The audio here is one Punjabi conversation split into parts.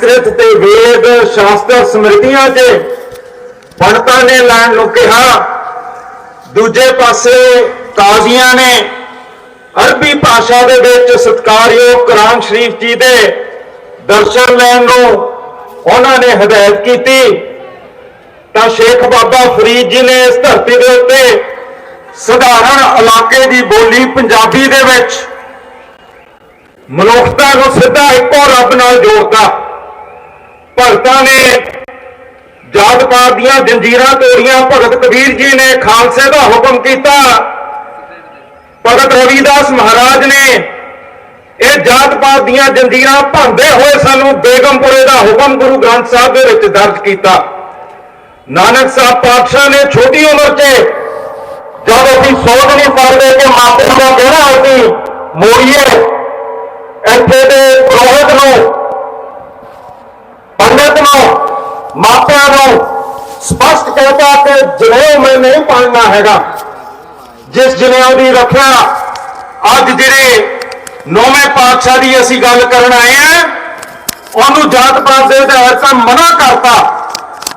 ਸੰਸਕ੍ਰਿਤ ਤੇ ਵੇਦ, ਸ਼ਾਸਤਰ ਸਮ੍ਰਿਤੀਆਂ 'ਚ ਪੰਡਤਾਂ ਨੇ ਲੈਣ ਨੂੰ ਕਿਹਾ। ਦੂਜੇ ਪਾਸੇ ਕਾਜ਼ੀਆਂ ਨੇ ਅਰਬੀ ਭਾਸ਼ਾ ਦੇ ਵਿੱਚ ਸਤਕਾਰਯੋਗ ਕੁਰਾਨ ਸ਼ਰੀਫ ਜੀ ਦੇ ਦਰਸ਼ਨ ਲੈਣ ਨੂੰ ਉਹਨਾਂ ਨੇ ਹਦਾਇਤ ਕੀਤੀ। ਤਾਂ ਸ਼ੇਖ ਬਾਬਾ ਫਰੀਦ ਜੀ ਨੇ ਇਸ ਧਰਤੀ ਦੇ ਉੱਤੇ ਸਧਾਰਨ ਇਲਾਕੇ ਦੀ ਬੋਲੀ ਪੰਜਾਬੀ ਦੇ ਵਿੱਚ ਮਨੁੱਖਤਾ ਨੂੰ ਸਿੱਧਾ ਇੱਕੋ ਰੱਬ ਨਾਲ ਜੋੜਦਾ ਭਗਤਾਂ ਨੇ ਜਾਤ ਪਾਤ ਦੀਆਂ ਜੰਜੀਰਾਂ ਤੋੜੀਆਂ। ਭਗਤ ਕਬੀਰ ਜੀ ਨੇ ਖਾਲਸੇ ਦਾ ਹੁਕਮ ਕੀਤਾ। ਭਗਤ ਰਵਿਦਾਸ ਮਹਾਰਾਜ ਨੇ ਇਹ ਜਾਤ ਪਾਤ ਦੀਆਂ ਜੰਜੀਰਾਂ ਭੰਦੇ ਹੋਏ ਸਾਨੂੰ ਬੇਗਮਪੁਰੇ ਦਾ ਹੁਕਮ ਗੁਰੂ ਗ੍ਰੰਥ ਸਾਹਿਬ ਦੇ ਵਿੱਚ ਦਰਜ ਕੀਤਾ। ਨਾਨਕ ਸਾਹਿਬ ਪਾਤਸ਼ਾਹ ਨੇ ਛੋਟੀ ਉਮਰ 'ਚ ਜਦ ਅਸੀਂ ਸੋਧ ਨਹੀਂ ਸਕਦੇ ਕਿ ਮਾਪੇ ਦਾ ਕਹਿਣਾ ਅਸੀਂ ਮੋੜੀਏ, ਇੱਥੇ ਦੇ ਪ੍ਰੋਹਤ ਨੂੰ ਪੰਡਤ ਨੂੰ, ਮਾਪਿਆਂ ਨੂੰ ਸਪਸ਼ਟ ਕਹਿਤਾ ਕਿ ਜਨੇਊ ਮੈਂ ਨਹੀਂ ਪਾਲਣਾ ਹੈਗਾ। ਜਿਸ ਜਨੇਊ ਦੀ ਰੱਖਿਆ, ਅੱਜ ਜਿਹੜੇ ਨੌਵੇਂ ਪਾਤਸ਼ਾਹ ਦੀ ਅਸੀਂ ਗੱਲ ਕਰਨ ਆਏ ਆ, ਉਹਨੂੰ ਜਾਤ ਪਾਤ ਦੇ ਆਧਾਰ ਤੇ ਮਨਾ ਕਰਤਾ।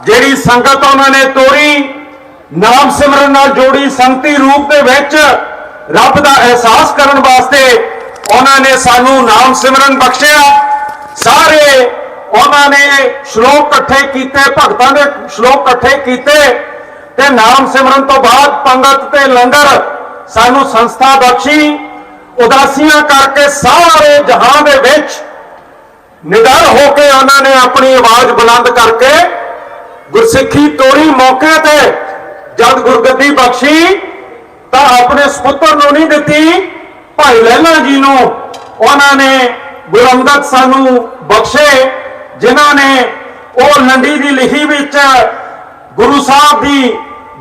ਜਿਹੜੀ ਸੰਗਤ ਉਹਨਾਂ ਨੇ ਤੋੜੀ, ਨਾਮ ਸਿਮਰਨ ਨਾਲ ਜੋੜੀ ਸੰਗਤੀ ਰੂਪ ਦੇ ਵਿੱਚ ਰੱਬ ਦਾ ਅਹਿਸਾਸ ਕਰਨ ਵਾਸਤੇ ਉਹਨਾਂ ਨੇ ਸਾਨੂੰ ਨਾਮ ਸਿਮਰਨ ਬਖਸ਼ਿਆ। ਸਾਰੇ ਉਹਨਾਂ ਨੇ ਸ਼ਲੋਕ ਇਕੱਠੇ ਕੀਤੇ, ਭਗਤਾਂ ਦੇ ਸ਼ਲੋਕ ਇਕੱਠੇ ਕੀਤੇ ਤੇ ਨਾਮ ਸਿਮਰਨ ਤੋਂ ਬਾਅਦ ਪੰਗਤ ਤੇ ਲੰਗਰ ਸਾਨੂੰ ਸੰਸਥਾ ਬਖਸ਼ੀ, ਉਦਾਸੀਆਂ ਕਰਕੇ ਸਾਰੇ ਜਹਾਨ ਦੇ ਵਿੱਚ ਨਿਡਰ ਹੋ ਕੇ ਉਹਨਾਂ ਨੇ ਆਪਣੀ ਆਵਾਜ਼ ਬੁਲੰਦ ਕਰਕੇ ਗੁਰਸਿੱਖੀ ਤੋੜੀ ਮੌਕੇ ਤੇ ਜਦ ਗੁਰਗੱਦੀ ਬਖਸ਼ੀ ਤਾਂ ਆਪਣੇ ਸੁਪੁੱਤਰ ਨੂੰ ਨਹੀਂ ਦਿੱਤੀ, ਭਾਈ ਲਹਿਣਾ ਜੀ ਨੂੰ ਉਹਨਾਂ ਨੇ ਗੁਰਮਦਤ ਸਾਨੂੰ ਬਖਸ਼ੇ। ਜਿਨ੍ਹਾਂ ਨੇ ਉਹ ਲੰਡੀ ਦੀ ਲਿਖੀ ਵਿੱਚ ਗੁਰੂ ਸਾਹਿਬ ਦੀ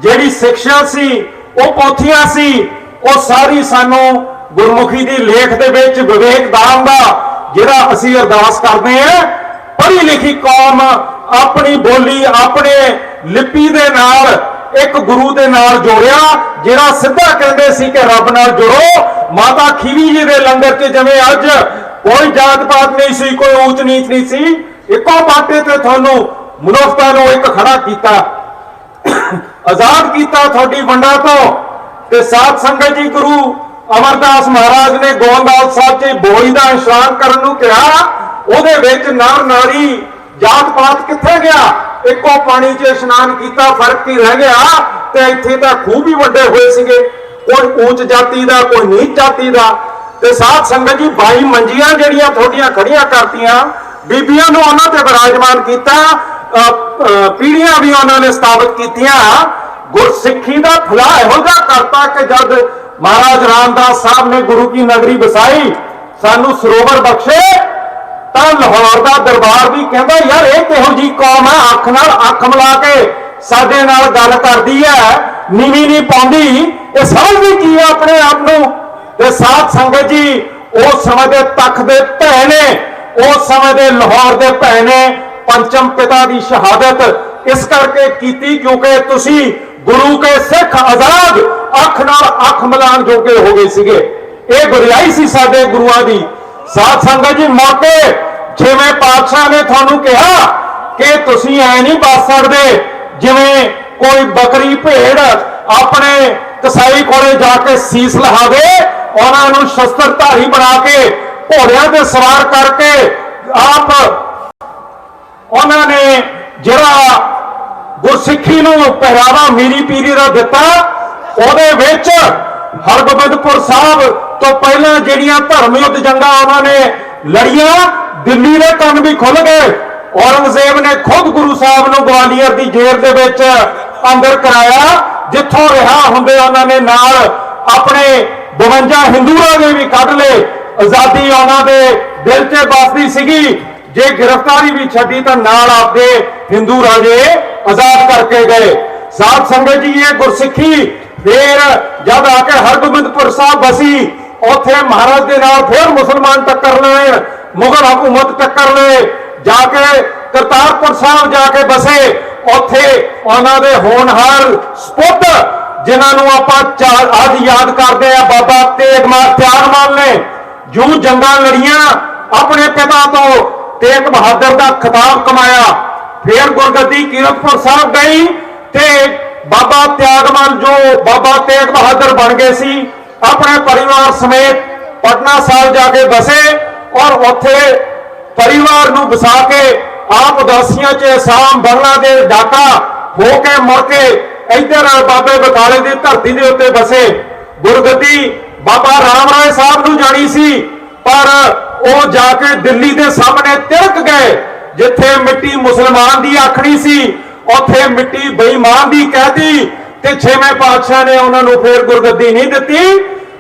ਜਿਹੜੀ ਸਿੱਖਿਆ ਸੀ, ਉਹ ਪੋਥੀਆਂ ਸੀ, ਉਹ ਸਾਰੀ ਸਾਨੂੰ ਗੁਰਮੁਖੀ ਦੀ ਲੇਖ ਦੇ ਵਿੱਚ ਵਿਵੇਕਦਾਨ ਦਾ ਜਿਹੜਾ ਅਸੀਂ ਅਰਦਾਸ ਕਰਦੇ ਹਾਂ, ਪੜ੍ਹੀ ਲਿਖੀ ਕੌਮ ਆਪਣੀ ਬੋਲੀ, ਆਪਣੇ ਲਿਪੀ ਦੇ ਨਾਲ, ਇੱਕ ਗੁਰੂ ਦੇ ਨਾਲ ਜੋੜਿਆ, ਜਿਹੜਾ ਸਿੱਧਾ ਕਹਿੰਦੇ ਸੀ ਕਿ ਰੱਬ ਨਾਲ ਜੁੜੋ। ਮਾਤਾ ਖੀਵੀ ਜੀ ਦੇ ਲੰਗਰ 'ਚ ਜਿਵੇਂ ਅੱਜ ਕੋਈ ਜਾਤ ਪਾਤ ਨਹੀਂ ਸੀ, ਕੋਈ ਊਚ ਨੀਚ ਨਹੀਂ ਸੀ ਇੱਕੋ ਬਾਟੇ ਤੇ ਤੁਹਾਨੂੰ ਮਨੁੱਖਤਾ ਨੂੰ ਇੱਕ ਖੜਾ ਕੀਤਾ, ਆਜ਼ਾਦ ਕੀਤਾ ਤੁਹਾਡੀ ਵੰਡਾ ਤੋਂ, ਤੇ ਸਾਧ ਸੰਗਤ ਜੀ ਗੁਰੂ ਅਮਰਦਾਸ ਮਹਾਰਾਜ ਨੇ ਗੋਇੰਦਵਾਲ ਸਾਹਿਬ 'ਚ ਬੋਈ ਦਾ ਇਸ਼ਨਾਨ ਕਰਨ ਨੂੰ ਕਿਹਾ, ਉਹਦੇ ਵਿੱਚ ਨਰ ਨਾਰੀ ਜਾਤ ਪਾਤ ਕਿੱਥੇ ਗਿਆ? ਇੱਕੋ ਪਾਣੀ 'ਚ ਇਸ਼ਨਾਨ ਕੀਤਾ, ਫ਼ਰਕ ਕੀ ਰਹਿ ਗਿਆ, ਤੇ ਇੱਥੇ ਤਾਂ ਖੂਬ ਹੀ ਵੱਡੇ ਹੋਏ ਸੀਗੇ। ਕੋਈ ਉੱਚ ਜਾਤੀ ਦਾ, ਕੋਈ ਨੀਚ ਜਾਤੀ ਦਾ, ਤੇ ਸਾਧ ਸੰਗਤ ਜੀ 22 ਮੰਜੀਆਂ ਜਿਹੜੀਆਂ ਤੁਹਾਡੀਆਂ ਖੜੀਆਂ ਕਰਤੀਆਂ ਬੀਬੀਆਂ ਨੂੰ ਉਹਨਾਂ ਤੇ ਵਿਰਾਜਮਾਨ ਕੀਤਾ ਪੀੜ੍ਹੀਆਂ ਵੀ ਉਹਨਾਂ ਨੇ ਸਥਾਪਿਤ ਕੀਤੀਆਂ। ਗੁਰਸਿੱਖੀ ਦਾ ਫਲਾ ਇਹੋ ਜਿਹਾ ਕਰਤਾ ਕਿ ਜਦ ਮਹਾਰਾਜ ਰਾਮਦਾਸ ਸਾਹਿਬ ਨੇ ਗੁਰੂ ਕੀ ਨਗਰੀ ਵਸਾਈ, ਸਾਨੂੰ ਸਰੋਵਰ ਬਖਸ਼ੇ, ਤਾਂ ਲਾਹੌਰ ਦਾ ਦਰਬਾਰ ਵੀ ਕਹਿੰਦਾ, ਯਾਰ, ਇਹ ਕਿਹੋ ਜੀ ਕੌਮ ਹੈ ਅੱਖ ਨਾਲ ਅੱਖ ਮਿਲਾ ਕੇ ਸਾਡੇ ਨਾਲ ਗੱਲ ਕਰਦੀ ਹੈ ਨੀਵੀਂ ਨਹੀਂ ਪਾਉਂਦੀ। ਇਹ ਸਮਝਦੀ ਕੀ ਹੈ ਆਪਣੇ ਆਪ ਨੂੰ? ਤੇ ਸਾਥ ਸੰਗਤ ਜੀ ਉਸ ਸਮੇਂ ਦੇ ਤਖਤ ਦੇ ਭੈ ਨੇ। ਉਸ ਸਮੇਂ ਦੇ ਲਾਹੌਰ ਦੇ ਭੈ ਨੇ ਪੰਚਮ ਪਿਤਾ ਦੀ ਸ਼ਹਾਦਤ ਇਸ ਕਰਕੇ ਕੀਤੀ ਕਿਉਂਕਿ ਤੁਸੀਂ ਗੁਰੂ ਕੇ ਸਿੱਖ ਆਜ਼ਾਦ ਅੱਖ ਨਾਲ ਅੱਖ ਮਿਲਾਣ ਜੋਗੇ ਹੋ ਗਏ ਸੀਗੇ। ਇਹ ਗੁਰਿਆਈ ਸੀ ਸਾਡੇ ਗੁਰੂਆਂ ਦੀ। ਸਾਧ ਸੰਗਤ ਜੀ, ਮੌਕੇ ਜਿਵੇਂ ਪਾਤਸ਼ਾਹ ਨੇ ਤੁਹਾਨੂੰ ਕਿਹਾ ਕਿ ਤੁਸੀਂ ਐ ਨਹੀਂ ਬਚ ਸਕਦੇ ਜਿਵੇਂ ਕੋਈ ਬੱਕਰੀ ਭੇਡ ਆਪਣੇ ਕਸਾਈ ਕੋਲੇ ਜਾ ਕੇ ਸੀਸ ਲਹਾਵੇ, ਉਹਨਾਂ ਨੂੰ ਸ਼ਸਤਰਧਾਰੀ ਬਣਾ ਕੇ ਘੋੜਿਆਂ ਤੇ ਸਵਾਰ ਕਰਕੇ ਆਪ ਉਹਨਾਂ ਨੇ ਜਿਹੜਾ ਗੁਰਸਿੱਖੀ ਨੂੰ ਪਹਿਰਾਵਾ ਮੀਰੀ ਪੀਰੀ ਦਾ ਦਿੱਤਾ, ਉਹਦੇ ਵਿੱਚ ਹਰਗੋਬਿੰਦਪੁਰ ਸਾਹਿਬ ਤੋਂ ਪਹਿਲਾਂ ਜਿਹੜੀਆਂ ਧਰਮਯੁੱਧ ਜੰਗਾਂ ਉਹਨਾਂ ਨੇ ਲੜੀਆਂ, ਦਿੱਲੀ ਦੇ ਕੰਨ ਵੀ ਖੁੱਲ ਗਏ। ਔਰੰਗਜ਼ੇਬ ਨੇ ਖੁਦ ਗੁਰੂ ਸਾਹਿਬ ਨੂੰ ਗਵਾਲੀਅਰ ਦੀ ਜੇਲ੍ਹ ਦੇ ਵਿੱਚ ਅੰਦਰ ਕਰਾਇਆ, ਜਿੱਥੋਂ ਰਿਹਾ ਹੁੰਦੇ ਉਹਨਾਂ ਨੇ ਨਾਲ ਆਪਣੇ 52 ਹਿੰਦੂਆਂ ਦੇ ਵੀ ਕੱਢ ਲਏ। ਆਜ਼ਾਦੀ ਉਹਨਾਂ ਦੇ ਦਿਲ 'ਚ ਬਸਦੀ ਸੀਗੀ। ਜੇ ਗ੍ਰਿਫਤਾਰੀ ਵੀ ਛੱਡੀ ਤਾਂ ਨਾਲ ਆਪਦੇ ਹਿੰਦੂ ਰਾਜੇ ਆਜ਼ਾਦ ਕਰਕੇ ਗਏ। ਸਾਧ ਸੰਗਤ ਜੀ, ਇਹ ਗੁਰਸਿੱਖੀ ਫੇਰ ਜਦ ਆ ਕੇ ਹਰਗੋਬਿੰਦਪੁਰ ਸਾਹਿਬ ਬਸੀ ਉੱਥੇ ਮਹਾਰਾਜ ਦੇ ਨਾਲ ਫੇਰ ਮੁਸਲਮਾਨ ਟੱਕਰ ਲਏ, ਮੁਗਲ ਹਕੂਮਤ ਟੱਕਰ ਲਏ, ਜਾ ਕੇ ਕਰਤਾਰਪੁਰ ਸਾਹਿਬ ਜਾ ਕੇ ਬਸੇ ਉੱਥੇ ਉਹਨਾਂ ਦੇ ਹੋਣਹਾਰ ਸਪੁੱਤ, ਜਿਨ੍ਹਾਂ ਨੂੰ ਆਪਾਂ ਅੱਜ ਯਾਦ ਕਰਦੇ ਆ, ਬਾਬਾ ਤੇਗ ਬਹਾਦਰ ਤਿਆਗਮਾਨ ਨੇ। ਜੋ ਜੰਗਾਂ ਲੜੀਆਂ, ਆਪਣੇ ਪਿਤਾ ਤੋਂ ਤੇਗ ਬਹਾਦਰ ਦਾ ਖਿਤਾਬ ਕਮਾਇਆ। ਫਿਰ ਗੁਰਗੱਦੀ ਕੀਰਤਪੁਰ ਸਾਹਿਬ ਗਈ ਤੇ ਬਾਬਾ ਤਿਆਗਮਲ ਜੋ ਬਾਬਾ ਤੇਗ ਬਹਾਦਰ ਬਣ ਗਏ ਸੀ, ਆਪਣੇ ਪਰਿਵਾਰ ਸਮੇਤ ਪਟਨਾ ਸਾਹਿਬ ਜਾ ਕੇ ਬਸੇ ਔਰ ਉੱਥੇ ਪਰਿਵਾਰ ਨੂੰ ਵਸਾ ਕੇ ਆਪ ਉਦਾਸੀਆਂ 'ਚ ਅਸਾਮ, ਬੰਗਲਾਦੇਸ਼ ਢਾਕਾ ਹੋ ਕੇ ਮੁੜ ਕੇ ਇੱਧਰ ਬਾਬੇ ਬਕਾਲੇ ਦੀ ਧਰਤੀ ਦੇ ਉੱਤੇ ਬਸੇ ਗੁਰਗੱਦੀ ਬਾਬਾ ਰਾਮ ਰਾਏ ਸਾਹਿਬ ਨੂੰ ਜਾਣੀ ਸੀ, ਪਰ ਉਹ ਜਾ ਕੇ ਦਿੱਲੀ ਦੇ ਸਾਹਮਣੇ ਤਿਲਕ ਗਏ, ਜਿੱਥੇ ਮਿੱਟੀ ਮੁਸਲਮਾਨ ਦੀ ਆਖਣੀ ਸੀ, ਉੱਥੇ ਮਿੱਟੀ ਬੇਈਮਾਨ ਦੀ ਕਹਿਤੀ ਤੇ ਛੇਵੇਂ ਪਾਤਸ਼ਾਹ ਨੇ ਉਹਨਾਂ ਨੂੰ ਫੇਰ ਗੁਰਗੱਦੀ ਨਹੀਂ ਦਿੱਤੀ।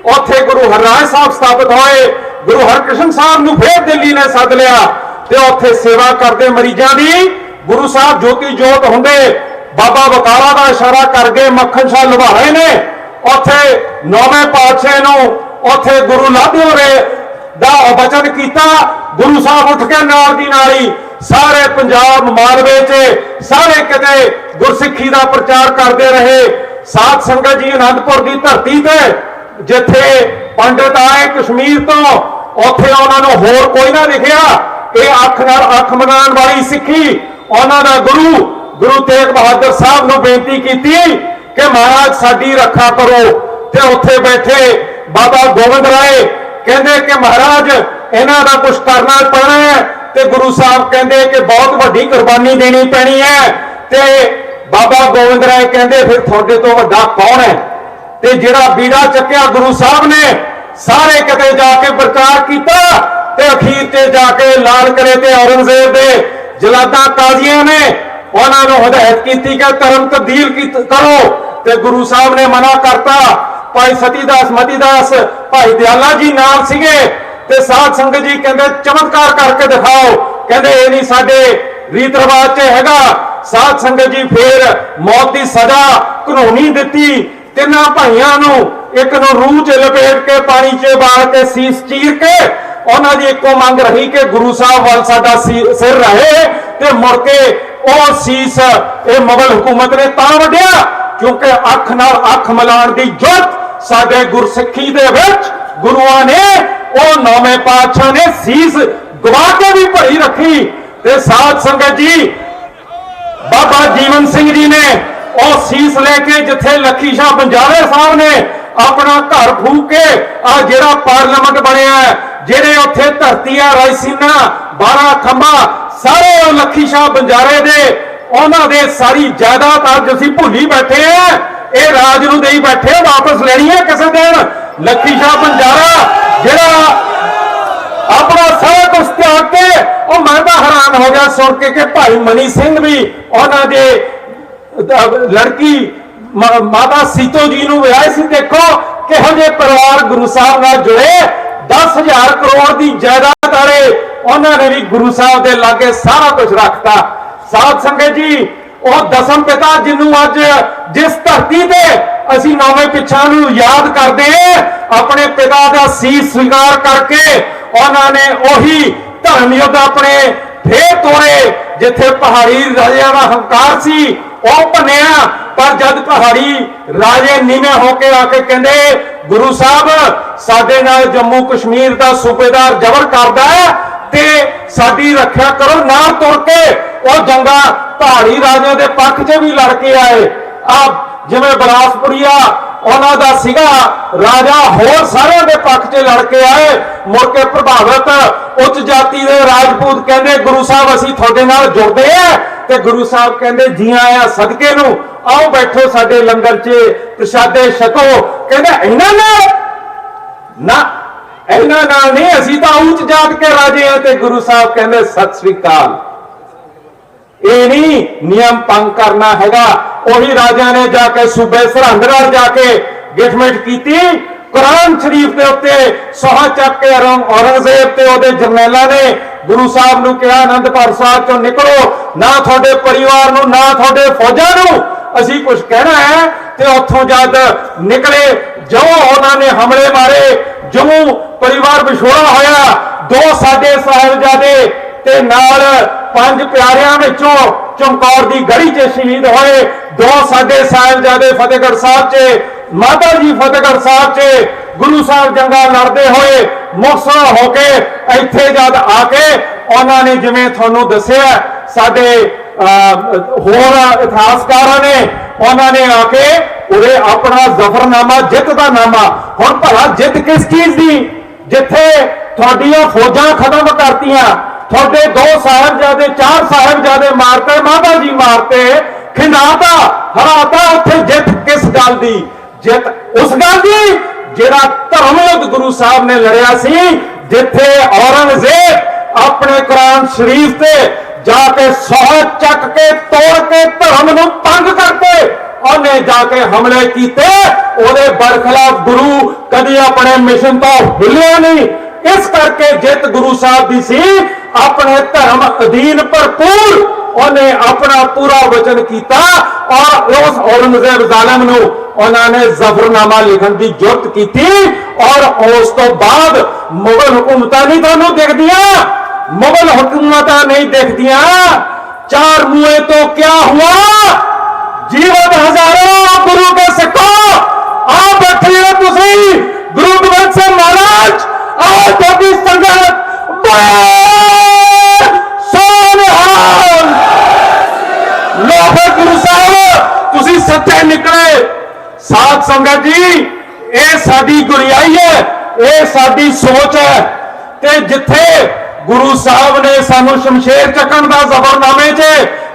ਉੱਥੇ ਗੁਰੂ ਹਰਰਾਏ ਸਾਹਿਬ ਸਥਾਪਿਤ ਹੋਏ, ਗੁਰੂ ਹਰਕ੍ਰਿਸ਼ਨ ਸਾਹਿਬ ਨੂੰ ਫੇਰ ਦਿੱਲੀ ਨੇ ਸੱਦ ਲਿਆ ਤੇ ਉੱਥੇ ਸੇਵਾ ਕਰਦੇ ਮਰੀਜ਼ਾਂ ਦੀ, ਗੁਰੂ ਸਾਹਿਬ ਜੋਤੀ ਜੋਤ ਹੁੰਦੇ, ਬਾਬਾ ਬਕਾਲਾ ਦਾ ਇਸ਼ਾਰਾ ਕਰਕੇ ਮੱਖਣ ਸ਼ਾਹ ਲੁਭਾਰੇ ਨੇ। ਉੱਥੇ ਨੌਵੇਂ ਪਾਤਸ਼ਾਹ ਨੂੰ ਉੱਥੇ ਗੁਰੂ ਲਾਧਿਓਰੇ ਦਾ ਬਚਨ ਕੀਤਾ। ਗੁਰੂ ਸਾਹਿਬ ਉੱਠ ਕੇ ਨਾਲ ਦੀ ਨਾਲ ਹੀ ਸਾਰੇ ਪੰਜਾਬ ਮਾਲਵੇ 'ਚ ਸਾਰੇ ਕਿਤੇ ਗੁਰਸਿੱਖੀ ਦਾ ਪ੍ਰਚਾਰ ਕਰਦੇ ਰਹੇ। ਸਾਧ ਸੰਗਤ ਜੀ ਅਨੰਦਪੁਰ ਦੀ ਧਰਤੀ ਤੇ, ਜਿੱਥੇ ਪੰਡਤ ਆਏ ਕਸ਼ਮੀਰ ਤੋਂ, ਉੱਥੇ ਉਹਨਾਂ ਨੂੰ ਹੋਰ ਕੋਈ ਨਾ ਲਿਖਿਆ ਇਹ ਅੱਖ ਨਾਲ ਅੱਖ ਮਨਾਉਣ ਵਾਲੀ ਸਿੱਖੀ ਉਹਨਾਂ ਦਾ ਗੁਰੂ ਗੁਰੂ ਤੇਗ ਬਹਾਦਰ ਸਾਹਿਬ ਨੂੰ ਬੇਨਤੀ ਕੀਤੀ ਕਿ ਮਹਾਰਾਜ ਸਾਡੀ ਰੱਖਾ ਕਰੋ। ਤੇ ਉੱਥੇ ਬੈਠੇ ਬਾਬਾ ਗੋਬਿੰਦ ਰਾਏ ਕਹਿੰਦੇ ਕਿ ਮਹਾਰਾਜ, ਇਹਨਾਂ ਦਾ ਕੁਝ ਕਰਨਾ ਪੈਣਾ ਹੈ। ਤੇ ਗੁਰੂ ਸਾਹਿਬ ਕਹਿੰਦੇ ਕਿ ਬਹੁਤ ਵੱਡੀ ਕੁਰਬਾਨੀ ਦੇਣੀ ਪੈਣੀ ਹੈ। ਤੇ ਬਾਬਾ ਗੋਬਿੰਦ ਰਾਏ ਕਹਿੰਦੇ, ਫਿਰ ਤੁਹਾਡੇ ਤੋਂ ਵੱਡਾ ਕੌਣ ਹੈ? ਤੇ ਜਿਹੜਾ ਬੀੜਾ ਚੱਕਿਆ ਗੁਰੂ ਸਾਹਿਬ ਨੇ, ਸਾਰੇ ਕਿਤੇ ਜਾ ਕੇ ਪ੍ਰਚਾਰ ਕੀਤਾ ਤੇ ਅਖੀਰ ਤੇ ਜਾ ਕੇ ਲਾਲ ਕਰੇ ਤੇ ਔਰੰਗਜ਼ੇਬ ਦੇ ਜਲਾਦਾ ਕਾਜ਼ੀਆਂ ਨੇ। ਉਹਨਾਂ ਨੂੰ ਹਦਾਇਤ ਕੀਤੀ ਕਿ ਧਰਮ ਤਬਦੀਲ ਕੀਤ- ਕਰੋ। ਤੇ ਗੁਰੂ ਸਾਹਿਬ ਨੇ ਮਨਾ ਕਰਤਾ, ਭਾਈ ਸਤੀਦਾਸ, ਮਤੀਦਾਸ, ਭਾਈ ਦਿਆਲਾ ਜੀ ਨਾਲ ਸੀਗੇ ਤੇ ਸਾਧ ਸੰਗਤ ਜੀ ਕਹਿੰਦੇ, ਚਮਤਕਾਰ ਕਰਕੇ ਦਿਖਾਓ। ਕਹਿੰਦੇ, ਇਹ ਨਹੀਂ ਸਾਡੇ ਰੀਤ ਰਿਵਾਜ 'ਚ ਹੈਗਾ। ਸਾਧ ਸੰਗਤ ਜੀ ਫੇਰ ਮੌਤ ਦੀ ਸਜ਼ਾ ਕਾਨੂੰਨੀ ਦਿੱਤੀ। ਤਿੰਨਾਂ ਭਾਈਆਂ ਨੂੰ ਇੱਕ ਨੂੰ ਰੂਹ 'ਚ ਲਪੇਟ ਕੇ, ਪਾਣੀ 'ਚ ਬਾਲ ਕੇ, ਸੀਸ ਚੀਰ ਕੇ, ਉਹਨਾਂ ਦੀ ਇੱਕੋ ਮੰਗ ਰਹੀ ਕਿ ਗੁਰੂ ਸਾਹਿਬ ਵੱਲ ਸਾਡਾ ਸਿਰ ਰਹੇ ਤੇ ਮੁੜ ਕੇ ਉਹ ਸੀਸ, ਇਹ ਮੁਗਲ ਹਕੂਮਤ ਨੇ ਤਾਂ ਵੱਢਿਆ। ਕਿਉਂਕਿ ਅੱਖ ਨਾਲ ਅੱਖ ਮਿਲਾਉਣ ਦੀ ਜੁਰਤ ਸਾਡੇ ਗੁਰਸਿੱਖੀ ਦੇ ਵਿੱਚ ਗੁਰੂਆਂ ਨੇ ਉਹ ਨੌਵੇਂ ਪਾਤਸ਼ਾਹ ਨੇ ਸੀਸ ਗਵਾ ਕੇ ਵੀ ਭਰੀ ਰੱਖੀ। ਤੇ ਸਾਧ ਸੰਗਤ ਜੀ ਬਾਬਾ ਜੀਵਨ ਸਿੰਘ ਜੀ ਨੇ ਉਹ ਸੀਸ ਲੈ ਕੇ ਜਿੱਥੇ ਲੱਖੀ ਸ਼ਾਹ ਬੰਜਾਰੇ ਸਾਹਿਬ ਨੇ ਆਪਣਾ ਘਰ ਫੂਕ ਕੇ ਆ ਜਿਹੜਾ ਪਾਰਲੀਮੈਂਟ ਬਣਿਆ ਹੈ, ਜਿਹੜੇ ਉੱਥੇ ਧਰਤੀਆਂ ਰਾਇਸੀਨਾ 12 ਖੰਭਾ ਸਾਰੇ ਉਹ ਲੱਖੀ ਸ਼ਾਹ ਬੰਜਾਰੇ ਦੇ ਉਹਨਾਂ ਦੇ ਸਾਰੀ ਜਾਇਦਾਦ ਅੱਜ ਅਸੀਂ ਭੁੱਲੀ ਬੈਠੇ ਆ ਇਹ ਰਾਜ ਨੂੰ ਦੇਈ ਬੈਠੇ ਆ, ਵਾਪਸ ਲੈਣੀ ਹੈ ਕਿਸੇ ਦਿਨ। ਲੱਖੀ ਸ਼ਾਹ ਬੰਜਾਰਾ ਜਿਹੜਾ ਆਪਣਾ ਸਾਰਾ ਕੁਝ ਤਿਆਗ ਕੇ ਉਹ ਮੈਂ ਤਾਂ ਹੈਰਾਨ ਹੋ ਗਿਆ ਸੁਣ ਕੇ ਕਿ ਭਾਈ ਮਨੀ ਸਿੰਘ ਵੀ ਉਹਨਾਂ ਦੇ ਲੜਕੀ ਮਾਤਾ ਸੀਤੋ ਜੀ ਨੂੰ ਵਿਆਹੇ ਸੀ। ਦੇਖੋ ਕਿਹੋ ਜਿਹੇ ਪਰਿਵਾਰ ਗੁਰੂ ਸਾਹਿਬ ਨਾਲ ਜੁੜੇ। 10000 ਕਰੋੜ ਦੀ ਜਾਇਦਾਦ ਵਾਲੇ ਉਹਨਾਂ ਨੇ ਵੀ ਗੁਰੂ ਸਾਹਿਬ ਦੇ ਲਾਗੇ ਸਾਰਾ ਕੁਝ ਰੱਖਤਾ। ਸਾਧ ਸੰਗਤ ਜੀ, ਉਹ ਦਸਮ ਪਿਤਾ ਜਿਹਨੂੰ ਅੱਜ ਜਿਸ ਧਰਤੀ ਤੇ ਅਸੀਂ ਨੌਵੇਂ ਪਿੱਛਾਂ ਨੂੰ ਯਾਦ ਕਰਦੇ ਆਪਣੇ ਪਿਤਾ ਦਾ ਸੀਸ ਸਵੀਕਾਰ ਕਰਕੇ ਉਹਨਾਂ ਨੇ ਉਹੀ ਧਰਮ ਯੁੱਧ ਆਪਣੇ ਫੇਰ ਤੋੜੇ, ਜਿੱਥੇ ਪਹਾੜੀ ਰਾਜਿਆਂ ਦਾ ਹੰਕਾਰ ਸੀ, ਉਹ ਭੰਨਿਆ, ਪਰ ਜਦ ਪਹਾੜੀ ਰਾਜੇ ਨੀਵੇਂ ਹੋ ਕੇ ਆ ਕੇ ਕਹਿੰਦੇ, ਗੁਰੂ ਸਾਹਿਬ, ਸਾਡੇ ਨਾਲ ਜੰਮੂ ਕਸ਼ਮੀਰ ਦਾ ਸੂਬੇਦਾਰ ਜ਼ਬਰ ਕਰਦਾ ਤੇ ਸਾਡੀ ਰੱਖਿਆ ਕਰੋ ਨਾ ਤੁਰ ਕੇ। ਉਹ ਜੰਗਾ ਪਹਾੜੀ ਰਾਜਿਆਂ ਦੇ ਪੱਖ 'ਚ ਵੀ ਲੜ ਕੇ ਆਏ। ਆ ਜਿਵੇਂ ਬਰਾਸਪੁਰੀਆ ਉਹਨਾਂ ਦਾ ਸੀਗਾ ਰਾਜਾ ਹੋਰ ਸਾਰਿਆਂ ਦੇ ਪੱਖ 'ਚ ਲੜ ਕੇ ਆਏ। ਮੁੜ ਕੇ ਪ੍ਰਭਾਵਿਤ ਉੱਚ ਜਾਤੀ ਦੇ ਰਾਜਪੂਤ ਕਹਿੰਦੇ, ਗੁਰੂ ਸਾਹਿਬ, ਅਸੀਂ ਤੁਹਾਡੇ ਨਾਲ ਜੁੜਦੇ ਆ। ਤੇ ਗੁਰੂ ਸਾਹਿਬ ਕਹਿੰਦੇ, ਜੀ ਆਇਆ ਸਦਕੇ ਨੂੰ, ਆਓ ਬੈਠੋ ਸਾਡੇ ਲੰਗਰ 'ਚ, ਪ੍ਰਸ਼ਾਦੇ ਛਕੋ। ਕਹਿੰਦੇ, ਇਹਨਾਂ ਨਾਲ? ਨਾ ਇਹਨਾਂ ਨਾਲ ਨਹੀਂ, ਅਸੀਂ ਤਾਂ ਉੱਚ ਜਾਤ ਕੇ ਰਾਜੇ ਆ ਤੇ ਗੁਰੂ ਸਾਹਿਬ ਕਹਿੰਦੇ, ਸਤਿ ਸ੍ਰੀ ਅਕਾਲ। ਇਹ ਨਹੀਂ ਨਿਯਮ ਭੰਗ ਕਰਨਾ ਹੈਗਾ। ਉਹੀ ਰਾਜਿਆਂ ਨੇ ਜਾ ਕੇ ਸੂਬੇ ਸਰਹੰਦ ਜਾ ਕੇ ਗਿਟਮਿਟ ਕੀਤੀ। ਕੁਰਾਨ ਸ਼ਰੀਫ ਦੇ ਉੱਤੇ ਸੋਹਾ ਚੱਕ ਕੇ ਔਰੰਗਜ਼ੇਬ ਤੇ ਉਹਦੇ ਜਰਨੈਲਾਂ ਨੇ ਗੁਰੂ ਸਾਹਿਬ ਨੂੰ ਕਿਹਾ ਆਨੰਦਪੁਰ ਸਾਹਿਬ ਚੋਂ ਨਿਕਲੋ। ਨਾ ਤੁਹਾਡੇ ਪਰਿਵਾਰ ਨੂੰ, ਨਾ ਤੁਹਾਡੇ ਫੌਜਾਂ ਨੂੰ। ਅਸੀਂ ਕੁਝ ਕਹਿਣਾ ਹੈ ਤੇ ਉੱਥੋਂ ਜਦ ਨਿਕਲੇ ਜੋ ਉਹਨਾਂ ਨੇ ਹਮਲੇ ਮਾਰੇ, ਜੰਮੂ ਵਾਰ ਵਿਛੋੜਾ ਹੋਇਆ। ਦੋ ਸਾਡੇ ਸਾਹਿਬਜ਼ਾਦੇ ਤੇ ਨਾਲ ਪੰਜ ਪਿਆਰਿਆਂ ਵਿੱਚੋਂ ਚਮਕੌਰ ਦੀ ਗੜੀ 'ਚ ਸ਼ਹੀਦ ਹੋਏ। ਦੋ ਸਾਡੇ ਸਾਹਿਬਜ਼ਾਦੇ ਫਤਿਹਗੜ੍ਹ ਸਾਹਿਬ 'ਚ, ਮਾਤਾ ਜੀ ਫਤਿਹਗੜ੍ਹ ਸਾਹਿਬ 'ਚ ਗੁਰੂ ਸਾਹਿਬ ਜੰਗਾਂ ਲੜਦੇ ਹੋਏ ਮੁਕਤਸਰ ਹੋ ਕੇ ਇੱਥੇ ਜਦ ਆ ਕੇ ਉਹਨਾਂ ਨੇ ਜਿਵੇਂ ਤੁਹਾਨੂੰ ਦੱਸਿਆ, ਸਾਡੇ ਹੋਰ ਇਤਿਹਾਸਕਾਰਾਂ ਨੇ, ਉਹਨਾਂ ਨੇ ਆ ਕੇ ਉਰੇ ਆਪਣਾ ਜ਼ਫਰਨਾਮਾ, ਜਿੱਤ ਦਾ ਨਾਮਾ। ਹੁਣ ਭਲਾ ਜਿੱਤ ਕਿਸ ਚੀਜ਼ ਦੀ? ਜਿੱਥੇ ਤੁਹਾਡੀਆਂ ਫੌਜਾਂ ਖਤਮ ਕਰਤੀਆਂ, ਤੁਹਾਡੇ ਦੋ ਸਾਹਿਬਜ਼ਾਦੇ, ਚਾਰ ਸਾਹਿਬਜ਼ਾਦੇ ਮਾਰਤੇ, ਮਾਤਾ ਜੀ ਮਾਰਤੇ ਖਿੰਡਾਤਾ ਹਰਾਤਾ ਉੱਥੇ ਜਿੱਤ ਕਿਸ ਗੱਲ ਦੀ? ਜਿੱਤ ਉਸ ਗੱਲ ਦੀ ਜਿਹੜਾ ਧਰਮ ਗੁਰੂ ਸਾਹਿਬ ਨੇ ਲੜਿਆ ਸੀ, ਜਿੱਥੇ ਔਰੰਗਜ਼ੇਬ ਆਪਣੇ ਕੁਰਾਨ ਸ਼ਰੀਫ ਤੇ ਜਾ ਕੇ ਸੋਹ ਚੱਕ ਕੇ ਤੋੜ ਕੇ ਧਰਮ ਨੂੰ ਤੰਗ ਕਰਕੇ ਉਹਨੇ ਜਾ ਕੇ ਹਮਲੇ ਕੀਤੇ। ਉਹਦੇ ਬਰਖਲਾਫ ਗੁਰੂ ਕਦੀ ਆਪਣੇ ਮਿਸ਼ਨ ਤੋਂ ਹਿੱਲਿਆ ਨਹੀਂ। ਇਸ ਕਰਕੇ ਜਿੱਤ ਗੁਰੂ ਸਾਹਿਬ ਦੀ ਸੀ। ਆਪਣੇ ਧਰਮ ਅਧੀਨ ਭਰਪੂਰ ਉਹਨੇ ਆਪਣਾ ਪੂਰਾ ਵਚਨ ਕੀਤਾ ਔਰ ਉਸ ਔਰੰਗਜ਼ੇਬ ਜ਼ਾਲਮ ਨੂੰ ਉਹਨਾਂ ਨੇ ਜ਼ਫਰਨਾਮਾ ਲਿਖਣ ਦੀ ਜੁਰਤ ਕੀਤੀ ਔਰ ਉਸ ਤੋਂ ਬਾਅਦ ਮੁਗਲ ਹਕੂਮਤਾਂ ਨਹੀਂ ਤੁਹਾਨੂੰ ਦਿਖਦੀਆਂ। ਮੁਗਲ ਹਕੂਮਤਾਂ ਨਹੀਂ ਦਿਖਦੀਆਂ। ਚਾਰ ਮੂਏ ਤੋਂ ਕੀ ਹੁਆ? ਜੀਵਨ ਹਜ਼ਾरों ਗੁਰੂ ਕੇ ਸਿੱਖੋ ਆ ਬੈਠੇ ਹੋ ਤੁਸੀਂ, ਗੁਰੂ ਗੋਬਿੰਦ ਸਿੰਘ ਮਹਾਰਾਜ ਆ ਤੁਹਾਡੀ ਸੰਗਤ ਬੋਲ ਸੋਨਹਾਲ ਲੋਹੇ ਗੁਰੂ ਸਾਹਿਬ, ਤੁਸੀਂ ਸੱਚੇ ਨਿਕਲੇ। ਸਾਧ ਸੰਗਤ ਜੀ, ਇਹ ਸਾਡੀ ਗੁਰਿਆਈ ਹੈ, ਇਹ ਸਾਡੀ ਸੋਚ ਹੈ। ਤੇ ਜਿੱਥੇ ਗੁਰੂ ਸਾਹਿਬ ਨੇ ਸਾਨੂੰ ਸ਼ਮਸ਼ੇਰ ਚੱਕਣ ਦਾ ਜ਼ਬਰਨਾਮੇ 'ਚ,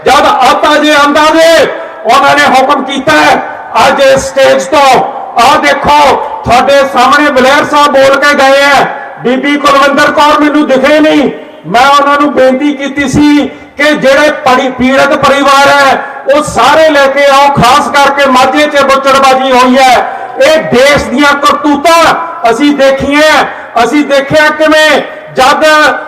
ਜਦ ਆਤਾ ਜੇ ਆਂਦਾ ਜੇ ਉਹਨਾਂ ਨੇ ਹੁਕਮ ਕੀਤਾ ਅੱਜ ਇਸ ਸਟੇਜ ਤੋਂ ਆਹ ਦੇਖੋ, ਤੁਹਾਡੇ ਸਾਹਮਣੇ ਬਲੇਰ ਸਾਹਿਬ ਬੋਲ ਕੇ ਗਏ ਹੈ। ਬੀਬੀ ਕੁਲਵੰਦਰ ਕੌਰ ਮੈਨੂੰ ਦਿਖੇ ਨਹੀਂ। ਮੈਂ ਉਹਨਾਂ ਨੂੰ ਬੇਨਤੀ ਕੀਤੀ ਸੀ ਕਿ ਜਿਹੜੇ ਪੜੀ, ਪੀੜਤ ਪਰਿਵਾਰ ਹੈ, ਉਹ ਸਾਰੇ ਲੈ ਕੇ ਆਓ। ਖਾਸ ਕਰਕੇ ਮਾਝੇ 'ਚ ਬੁੱਚੜਬਾਜੀ ਹੋਈ ਹੈ। ਇਹ ਦੇਸ਼ ਦੀਆਂ ਕਰਤੂਤਾਂ ਅਸੀਂ ਦੇਖੀਆਂ। ਅਸੀਂ ਦੇਖਿਆ ਕਿਵੇਂ? ਜਦ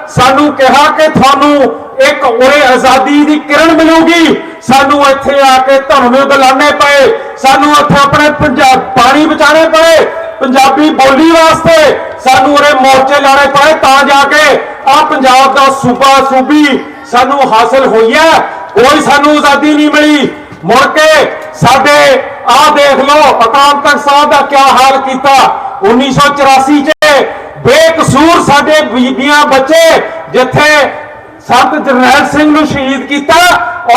ਸਾਨੂੰ ਕਿਹਾ ਕਿ ਤੁਹਾਨੂੰ ਇੱਕ ਉਰੇ ਆਜ਼ਾਦੀ ਦੀ ਕਿਰਨ ਮਿਲੂਗੀ। ਸਾਨੂੰ ਇੱਥੇ ਆ ਕੇ ਧਰਮ ਯੁੱਧ ਲੜਨੇ ਪਏ। ਸਾਨੂੰ ਇੱਥੇ ਆਪਣੇ ਪੰਜਾਬ ਪਾਣੀ ਬਚਾਣੇ ਪਏ। ਪੰਜਾਬੀ ਬੋਲੀ ਵਾਸਤੇ ਸਾਨੂੰ ਉਰੇ ਮੋਰਚੇ ਲਾਣੇ ਪਏ ਤਾਂ ਜਾ ਕੇ ਆ ਪੰਜਾਬ ਦਾ ਸੂਬਾ ਸੂਬੀ ਸਾਨੂੰ ਹਾਸਲ ਹੋਈ ਹੈ। ਕੋਈ ਸਾਨੂੰ ਆਜ਼ਾਦੀ ਨਹੀਂ ਮਿਲੀ। ਮੁੜ ਕੇ ਸਾਡੇ, ਆਹ ਦੇਖ ਲਓ, ਅਕਾਲ ਤਖਤ ਸਾਹਿਬ ਦਾ ਕੀ ਹਾਲ ਕੀਤਾ। 1984 ਚ ਬੇਕਸੂਰ ਸਾਡੇ ਬੀਬੀਆਂ ਬੱਚੇ ਜਿੱਥੇ ਸੰਤ ਜਰਨੈਲ ਸਿੰਘ ਨੂੰ ਸ਼ਹੀਦ ਕੀਤਾ।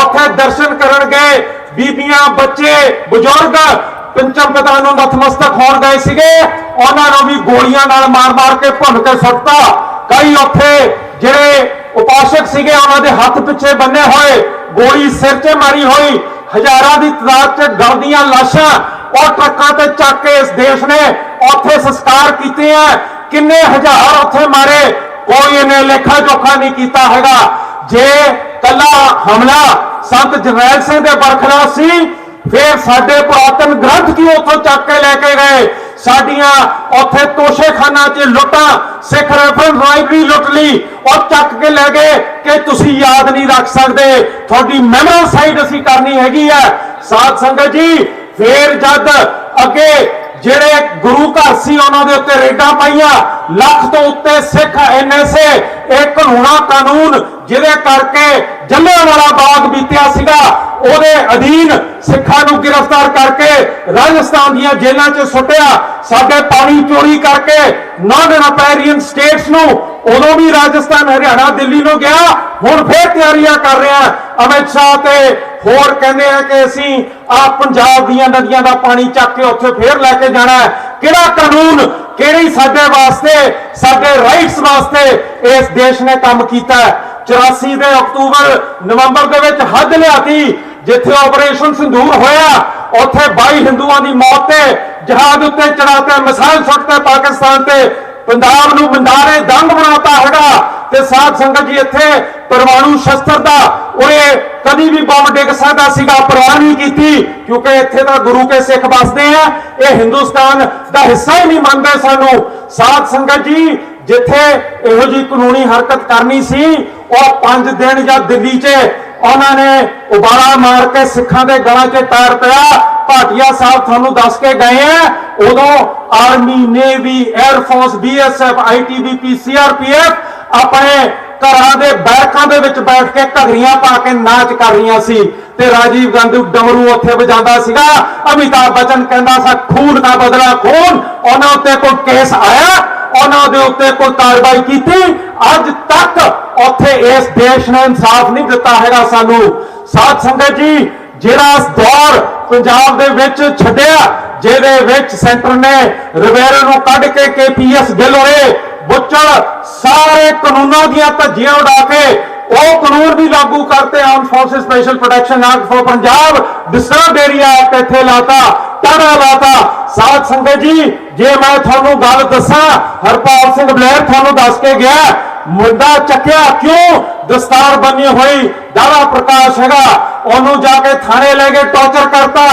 ਉੱਥੇ ਦਰਸ਼ਨ ਕਰਨ ਗਏ। ਬੀਬੀਆਂ, ਬੱਚੇ, ਬਜ਼ੁਰਗ ਪੰਚਮ ਪਿਤਾ ਨੂੰ ਨਤਮਸਤਕ ਹੋਣ ਗਏ ਸੀਗੇ। ਉਹਨਾਂ ਨੂੰ ਵੀ ਗੋਲੀਆਂ ਨਾਲ ਮਾਰ-ਮਾਰ ਕੇ ਭੁੰਨ ਕੇ ਸੁੱਟਤਾ। ਕਈ ਉੱਥੇ ਜਿਹੜੇ ਉਪਾਸ਼ਕ ਸੀਗੇ, ਉਹਨਾਂ ਦੇ ਹੱਥ ਪਿੱਛੇ ਬੰਨੇ ਹੋਏ, ਗੋਲੀ ਸਿਰ 'ਚ ਮਾਰੀ ਹੋਈ। ਹਜ਼ਾਰਾਂ ਦੀ ਤਾਦਾਦ 'ਚ ਗਲਦੀਆਂ ਲਾਸ਼ਾਂ ਉਹ ਟਰੱਕਾਂ ਤੇ ਚੱਕ ਕੇ ਇਸ ਦੇਸ਼ ਨੇ ਉੱਥੇ ਸੰਸਕਾਰ ਕੀਤੇ ਆ। ਕਿੰਨੇ ਹਜ਼ਾਰ ਉੱਥੇ ਮਾਰੇ ਕੋਈ ਇਹਨੇ ਲੇਖਾ ਜੋਖਾ ਨਹੀਂ ਕੀਤਾ ਹੈਗਾ। ਜੇ ਕੱਲਾ ਹਮਲਾ ਸੰਤ ਜਰਨੈਲ ਸਿੰਘ ਦੇ ਬਰਖਲਾਫ ਸੀ, ਫਿਰ ਸਾਡੇ ਪੁਰਾਤਨ ਗ੍ਰੰਥ ਕੀ ਉੱਥੋਂ ਚੱਕ ਕੇ ਲੈ ਕੇ ਗਏ? ਸਾਡੀਆਂ ਉੱਥੇ ਤੋਸ਼ੇਖਾਨਾ 'ਚ ਲੁੱਟਾਂ, ਸਿੱਖ ਰੈਫਰੈਂਸ ਲਾਇਬ੍ਰੇਰੀ ਲੁੱਟ ਲਈ। ਉਹ ਚੱਕ ਕੇ ਲੈ ਗਏ ਕਿ ਤੁਸੀਂ ਯਾਦ ਨਹੀਂ ਰੱਖ ਸਕਦੇ। ਤੁਹਾਡੀ ਮੈਮਰੀ ਸਾਈਡ ਅਸੀਂ ਕਰਨੀ ਹੈਗੀ ਆ ਸਾਧ ਸੰਗਤ ਜੀ, ਫੇਰ ਜਦ ਅੱਗੇ ਜਿਹੜੇ ਗੁਰੂ ਘਰ ਸੀ ਉਹਨਾਂ ਦੇ ਉੱਤੇ ਰੇਡਾਂ ਪਾਈਆਂ, ਲੱਖ ਤੋਂ ਉੱਤੇ ਸਿੱਖ ਐਨਐਸਏ ਇਹ ਕਾਨੂੰਨਾ ਕਾਨੂੰਨ ਜਿਹਦੇ ਕਰਕੇ ਜੱਲਿਆਂਵਾਲਾ ਬਾਗ ਬੀਤਿਆ ਸੀਗਾ। ਉਹਦੇ ਅਧੀਨ ਸਿੱਖਾਂ ਨੂੰ ਗ੍ਰਿਫਤਾਰ ਕਰਕੇ ਰਾਜਸਥਾਨ ਦੀਆਂ ਜੇਲ੍ਹਾਂ 'ਚ ਸੁੱਟਿਆ। ਸਾਡੇ ਪਾਣੀ ਚੋਰੀ ਕਰਕੇ ਨਾਨ ਰਿਪੈਰੀਅਨ ਸਟੇਟਸ ਨੂੰ ਉਦੋਂ ਵੀ ਰਾਜਸਥਾਨ ਹਰਿਆਣਾ ਦਿੱਲੀ ਨੂੰ ਗਿਆ, ਹੁਣ ਫੇਰ ਤਿਆਰੀਆਂ ਕਰ ਰਿਹਾ ਅਮਿਤ ਸ਼ਾਹ ਤੇ। ਹੋਰ ਕਹਿੰਦੇ ਆ ਕਿ ਅਸੀਂ ਆ ਪੰਜਾਬ ਦੀਆਂ ਨਦੀਆਂ ਦਾ ਪਾਣੀ ਚੱਕ ਕੇ ਉੱਥੇ ਫੇਰ ਲੈ ਕੇ ਜਾਣਾ ਕਿਹੜਾ ਕਾਨੂੰਨ, ਕਿਹੜੀ ਸਾਡੇ ਵਾਸਤੇ, ਸਾਡੇ ਰਾਈਟਸ ਵਾਸਤੇ ਇਸ ਦੇਸ਼ ਨੇ ਕੰਮ ਕੀਤਾ ਹੈ? 84 ਦੇ ਅਕਤੂਬਰ, ਨਵੰਬਰ ਦੇ ਵਿੱਚ ਹੱਦ ਲਿਆਤੀ, ਜਿੱਥੇ ਆਪਰੇਸ਼ਨ ਸਿੰਧੂਰ ਹੋਇਆ, ਉੱਥੇ 22 ਹਿੰਦੂਆਂ ਦੀ ਮੌਤ ਤੇ ਜਹਾਜ਼ ਉੱਤੇ ਚੜਾਤੇ ਮਿਸਾਈਲ ਸੁੱਟਤੇ ਪਾਕਿਸਤਾਨ ਤੇ ਪੰਜਾਬ ਨੂੰ ਬੰਦਾਰੇ ਦੰਗ ਬਣਾਤਾ ਹੈਗਾ ਤੇ ਸਾਧ ਸੰਗਤ ਜੀ ਇੱਥੇ ਪਰਮਾਣੂ ਸ਼ਸਤਰ ਦਾ ਉਰੇ ਕਦੀ ਵੀ ਬੰਬ ਡਿੱਗ ਸਕਦਾ ਸੀਗਾ, ਪਰਵਾਹ ਨਹੀਂ ਕੀਤੀ, ਕਿਉਂਕਿ ਇੱਥੇ ਤਾਂ ਗੁਰੂ ਕੇ ਸਿੱਖ ਵਸਦੇ ਆ, ਇਹ ਹਿੰਦੁਸਤਾਨ ਦਾ ਹਿੱਸਾ ਹੀ ਨਹੀਂ ਮੰਨਦੇ ਸਾਨੂੰ। ਸਾਧ ਸੰਗਤ ਜੀ, ਜਿੱਥੇ ਇਹੋ ਜੀ ਕਾਨੂੰਨੀ ਹਰਕਤ ਕਰਨੀ ਸੀ, ਉਹ ਪੰਜ ਦਿਨ ਜਾਂ ਦਿੱਲੀ 'ਚ ਉਹਨਾਂ ਨੇ ਉਬਾਲਾ ਮਾਰ ਕੇ ਸਿੱਖਾਂ ਦੇ ਗਲਾਂ 'ਚ ਤਾਰ ਪਿਆ। ਭਾਟੀਆ ਸਾਹਿਬ ਤੁਹਾਨੂੰ ਦੱਸ ਕੇ ਗਏ ਆ, ਉਦੋਂ army navy air force BSF ITBP CRPF ਆਪਣੇ ਘਰਾਂ ਦੇ ਬੈਠਕਾਂ ਦੇ ਵਿੱਚ ਬੈਠ ਕੇ ਘਗਰੀਆਂ ਪਾ ਕੇ ਨਾਚ ਕਰ ਰਹੀਆਂ ਸੀ ਤੇ ਰਾਜੀਵ ਗਾਂਧੀ ਡਮਰੂ ਉੱਥੇ ਵਜਾਉਂਦਾ ਸੀਗਾ। ਅਮਿਤਾਭ ਬਚਨ ਕਹਿੰਦਾ ਸੀ, ਖੂਨ ਦਾ ਬਦਲਾ ਖੂਨ। ਉਹਨਾਂ ਉੱਤੇ ਕੋਈ ਕੇਸ ਆਇਆ? ਉਹਨਾਂ ਦੇ ਉੱਤੇ ਕੋਈ ਕਾਰਵਾਈ ਕੀਤੀ। ਅੱਜ ਤੱਕ ਉੱਥੇ ਇਸ ਦੇਸ਼ ਨੇ ਇਨਸਾਫ ਨਹੀਂ ਦਿੱਤਾ ਹੈਗਾ ਸਾਨੂੰ। ਸਾਧ ਸੰਗਤ ਜੀ, ਜਿਹੜਾ ਦੌਰ ਪੰਜਾਬ ਦੇ ਵਿੱਚ ਛੱਡਿਆ, ਜਿਹਦੇ ਵਿੱਚ ਸੈਂਟਰ ਨੇ ਰਿਵੇਰੇ ਨੂੰ ਕੱਢ ਕੇ ਕੇਪੀਐਸ ਗਿੱਲ ਹੋਏ ਬੁੱਚੜ, ਸਾਰੇ ਕਾਨੂੰਨਾਂ ਦੀਆਂ ਧੱਜੀਆਂ ਉਡਾ ਕੇ ਉਹ ਕਾਨੂੰਨ ਵੀ ਲਾਗੂ ਕਰਤੇ armed forces special protection act for Punjab disturb area act ਇੱਥੇ ਲਾਤਾ ਟਾੜਾ ਲਾਤਾ। ਸਾਧ ਸੰਗਤ ਜੀ, ਜੇ ਮੈਂ ਤੁਹਾਨੂੰ ਗੱਲ ਦੱਸਾਂ, ਹਰਪਾਲ ਸਿੰਘ ਬਲੇਰ ਤੁਹਾਨੂੰ ਦੱਸ ਕੇ ਗਿਆ ਮੁੱਦਾ ਚੱਕਿਆ ਕਿਉਂ? ਦਸਤਾਰ ਬੰਨੀ ਹੋਈ ਦਾੜਾ ਪ੍ਰਕਾਸ਼ ਹੈਗਾ, ਉਹਨੂੰ ਜਾ ਕੇ ਥਾਣੇ ਲੈ ਕੇ ਟੌਰਚਰ ਕਰਤਾ।